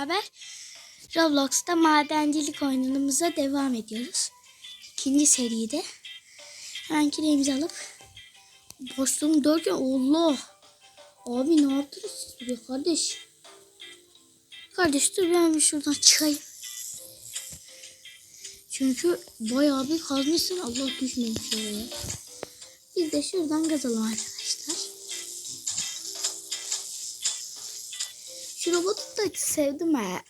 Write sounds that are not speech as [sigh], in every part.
beraber Roblox'ta madencilik oyunumuza devam ediyoruz. İkinci seride. Hemen kireğimizi alıp boşluğumu derken Allah. Abi ne yaptınız siz kardeş? Kardeş dur ben bir şuradan çıkayım. Çünkü bayağı bir kazmışsın Allah düşmemiş oraya. Biz de şuradan kazalım arkadaşlar. Da sevdim ha.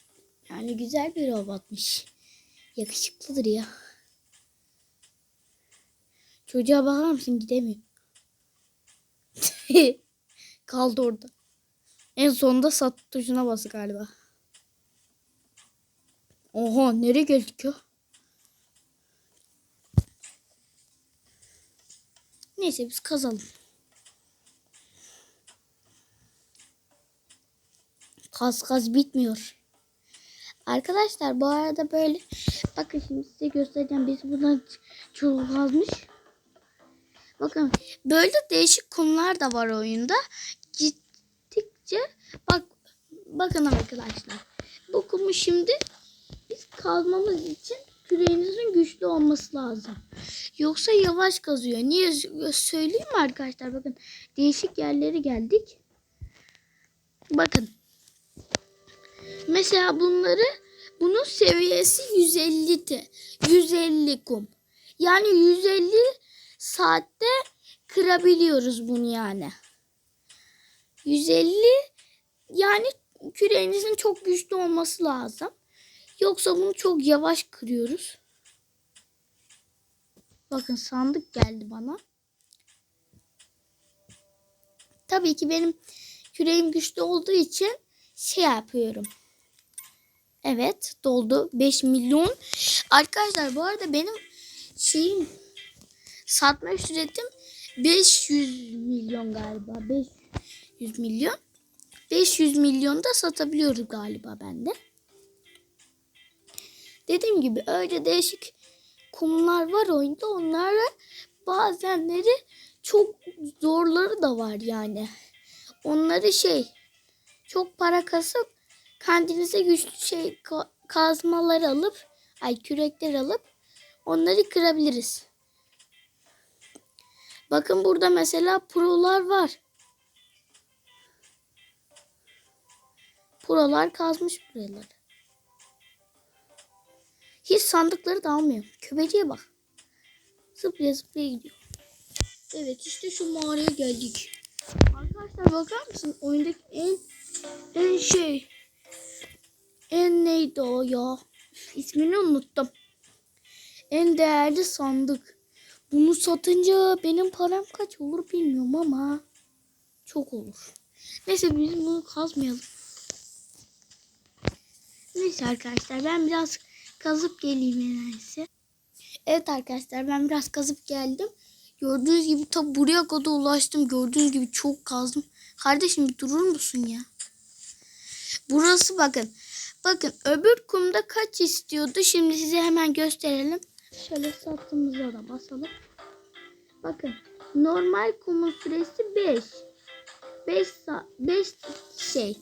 Yani güzel bir robotmuş. Yakışıklıdır ya. Çocuğa bakar mısın gidemiyor. [laughs] Kaldı orada. En sonunda sat tuşuna bası galiba. Oha nereye geldik ya? Neyse biz kazalım. Kaz kaz bitmiyor. Arkadaşlar bu arada böyle bakın şimdi size göstereceğim. Biz buradan çok kazmış. Bakın böyle değişik kumlar da var oyunda. Gittikçe bak bakın arkadaşlar. Bu kumu şimdi biz kazmamız için küreğinizin güçlü olması lazım. Yoksa yavaş kazıyor. Niye söyleyeyim mi arkadaşlar? Bakın değişik yerlere geldik. Bakın. Mesela bunları bunun seviyesi 150 te, 150 kum. Yani 150 saatte kırabiliyoruz bunu yani. 150 yani küreğinizin çok güçlü olması lazım. Yoksa bunu çok yavaş kırıyoruz. Bakın sandık geldi bana. Tabii ki benim küreğim güçlü olduğu için şey yapıyorum. Evet doldu 5 milyon. Arkadaşlar bu arada benim şeyim satma ücretim 500 milyon galiba. 500 milyon. 500 milyon da satabiliyoruz galiba bende. Dediğim gibi öyle değişik kumlar var oyunda. Onlara bazenleri çok zorları da var yani. Onları şey çok para kasıp kendinize güçlü şey ka- kazmalar alıp ay kürekler alıp onları kırabiliriz. Bakın burada mesela prolar var. Prolar kazmış buraları. Hiç sandıkları da almıyor. Köpeciye bak. Zıplaya zıplaya gidiyor. Evet işte şu mağaraya geldik. Arkadaşlar bakar mısın? Oyundaki en en şey en neydi o ya? İsmini unuttum. En değerli sandık. Bunu satınca benim param kaç olur bilmiyorum ama çok olur. Neyse biz bunu kazmayalım. Neyse arkadaşlar ben biraz kazıp geleyim en iyisi. Evet arkadaşlar ben biraz kazıp geldim. Gördüğünüz gibi ta buraya kadar ulaştım. Gördüğünüz gibi çok kazdım. Kardeşim durur musun ya? Burası bakın. Bakın öbür kumda kaç istiyordu? Şimdi size hemen gösterelim. Şöyle sattığımıza da basalım. Bakın normal kumun süresi 5. 5 5 şey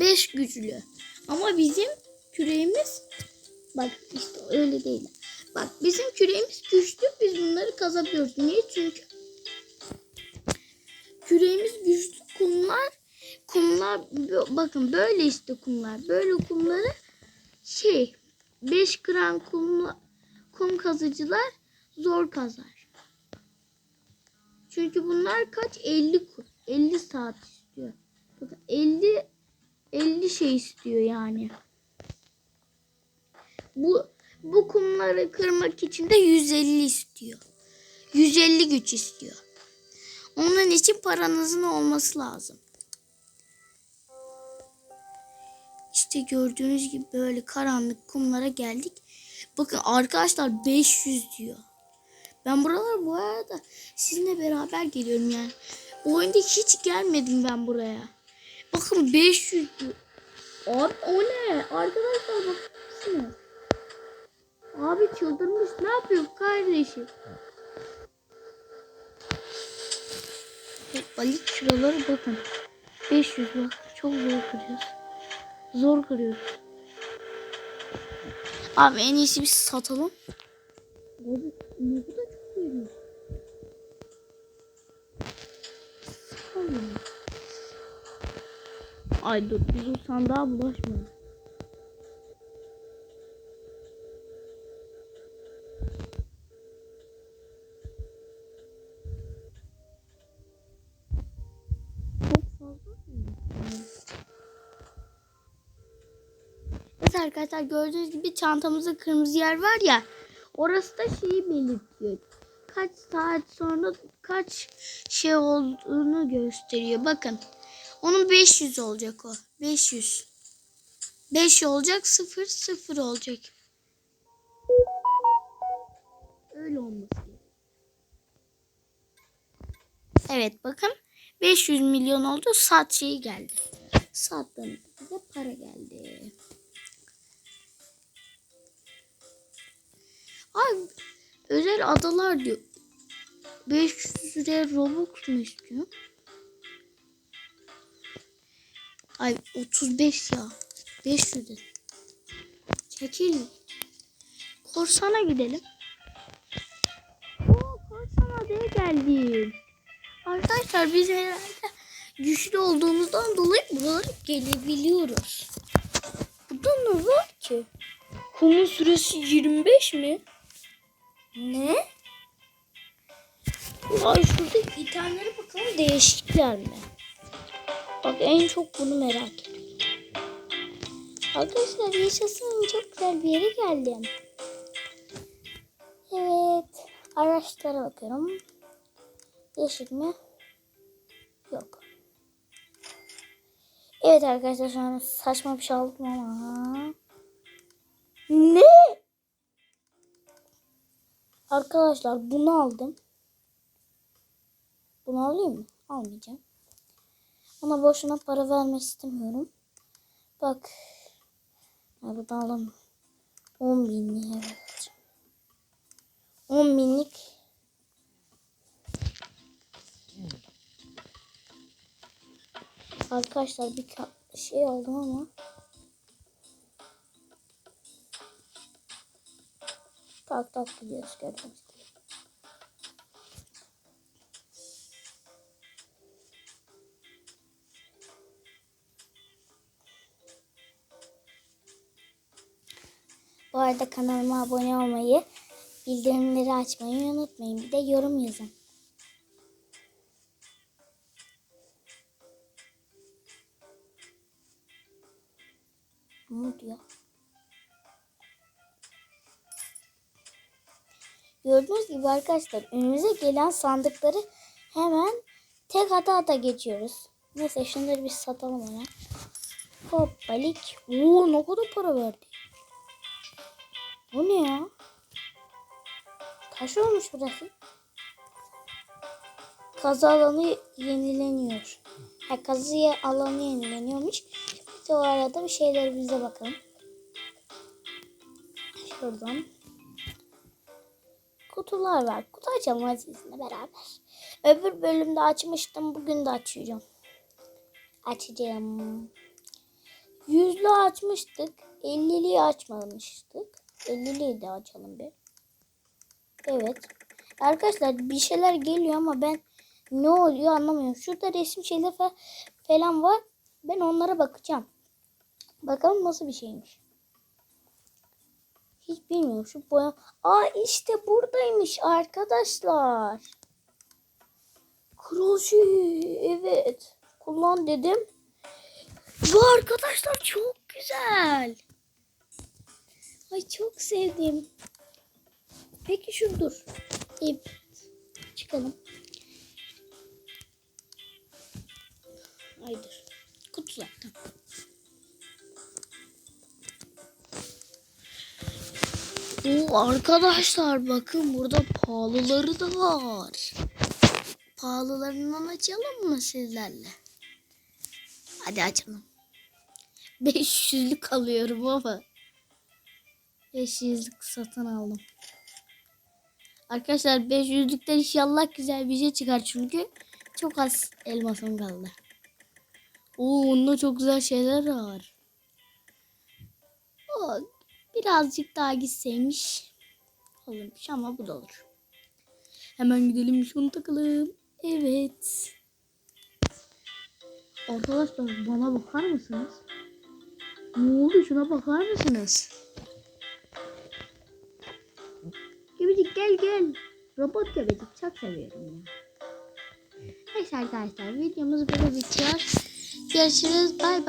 5 güçlü. Ama bizim küreğimiz bak işte öyle değil. Bak bizim küreğimiz güçlü. Biz bunları kazabiliyoruz. Niye? Çünkü kumlar bakın böyle işte kumlar. Böyle kumları şey 5 gram kum, kum kazıcılar zor kazar. Çünkü bunlar kaç? 50 50 saat istiyor. Bakın 50 50 şey istiyor yani. Bu bu kumları kırmak için de 150 istiyor. 150 güç istiyor. Onun için paranızın olması lazım. İşte gördüğünüz gibi böyle karanlık kumlara geldik. Bakın arkadaşlar 500 diyor. Ben buralar bu arada sizinle beraber geliyorum yani. O oyunda hiç gelmedim ben buraya. Bakın 500 diyor. Abi o ne? Arkadaşlar bakın. Abi çıldırmış. Ne yapıyor kardeşim? Balık şuraları bakın. 500 bak. Çok zor kırıyoruz. Zor kırıyoruz. Abi en iyisi biz satalım. Abi ne bu da çok büyümüş. Ay dur biz o sandığa bulaşmayalım. Çok fazla mı? Evet arkadaşlar gördüğünüz gibi çantamızda kırmızı yer var ya. Orası da şeyi belirtiyor. Kaç saat sonra kaç şey olduğunu gösteriyor. Bakın. Onun 500 olacak o. 500. 5 olacak 0 0 olacak. Öyle olması. Evet bakın 500 milyon oldu saat şeyi geldi. Saatten bize para geldi. Ay özel adalar diyor. 500 liraya Robux mu istiyor? Ay 35 ya. 500 lira. Çekil. Korsana gidelim. Oo, korsan adaya geldim. Arkadaşlar biz herhalde güçlü olduğumuzdan dolayı buralara gelebiliyoruz. Burada ne var ki? Kumun süresi 25 mi? Ne? Ay şurada itemlere bakalım değişikler mi? Bak en çok bunu merak ediyorum. Arkadaşlar yaşasın çok güzel bir yere geldim. Evet. Araçlara bakıyorum. Yeşil mi? Yok. Evet arkadaşlar şu an saçma bir şey aldım ama. Ne? Arkadaşlar bunu aldım. Bunu alayım mı? Almayacağım. Ona boşuna para vermek istemiyorum. Bak. Ya buradan alalım. 10 binlik evet. 10 binlik. Arkadaşlar bir şey aldım ama. Tak tak gidiyoruz gördüğünüz gibi. Bu arada kanalıma abone olmayı, bildirimleri açmayı unutmayın. Bir de yorum yazın. Ne oldu Gördüğünüz gibi arkadaşlar önümüze gelen sandıkları hemen tek ata ata geçiyoruz. Neyse şunları bir satalım ona. Hoppalik. Oo ne kadar para verdi. Bu ne ya? Taş olmuş burası. Kazı alanı yenileniyor. Ha, kazı alanı yenileniyormuş. De o arada bir şeyler bize bakalım. Şuradan. Kutular var. Kutu açalım sizinle beraber. Öbür bölümde açmıştım. Bugün de açacağım. Açacağım. Yüzlü açmıştık. 50'liyi açmamıştık. 50'liyi de açalım bir. Evet. Arkadaşlar bir şeyler geliyor ama ben ne oluyor anlamıyorum. Şurada resim şeyler fa- falan var. Ben onlara bakacağım. Bakalım nasıl bir şeymiş. Hiç bilmiyorum. Şu boya... Aa işte buradaymış arkadaşlar. Kroşe. Evet. Kullan dedim. Bu arkadaşlar çok güzel. Ay çok sevdim. Peki şu dur. Evet. Çıkalım. Ay dur. Kutular tamam. Oo, arkadaşlar bakın burada pahalıları da var. Pahalılarından açalım mı sizlerle? Hadi açalım. [laughs] 500'lük alıyorum ama. 500'lük satın aldım. Arkadaşlar 500'lükten inşallah güzel bir şey çıkar çünkü çok az elmasım kaldı. Oo, onda çok güzel şeyler var. O birazcık daha gitseymiş olurmuş ama bu da olur. Hemen gidelim şunu takalım. Evet. Arkadaşlar bana bakar mısınız? Ne oldu şuna bakar mısınız? Gebecik gel gel. Robot gebecik çok seviyorum ya. Neyse arkadaşlar videomuz böyle bitiyor. Görüşürüz bay bay.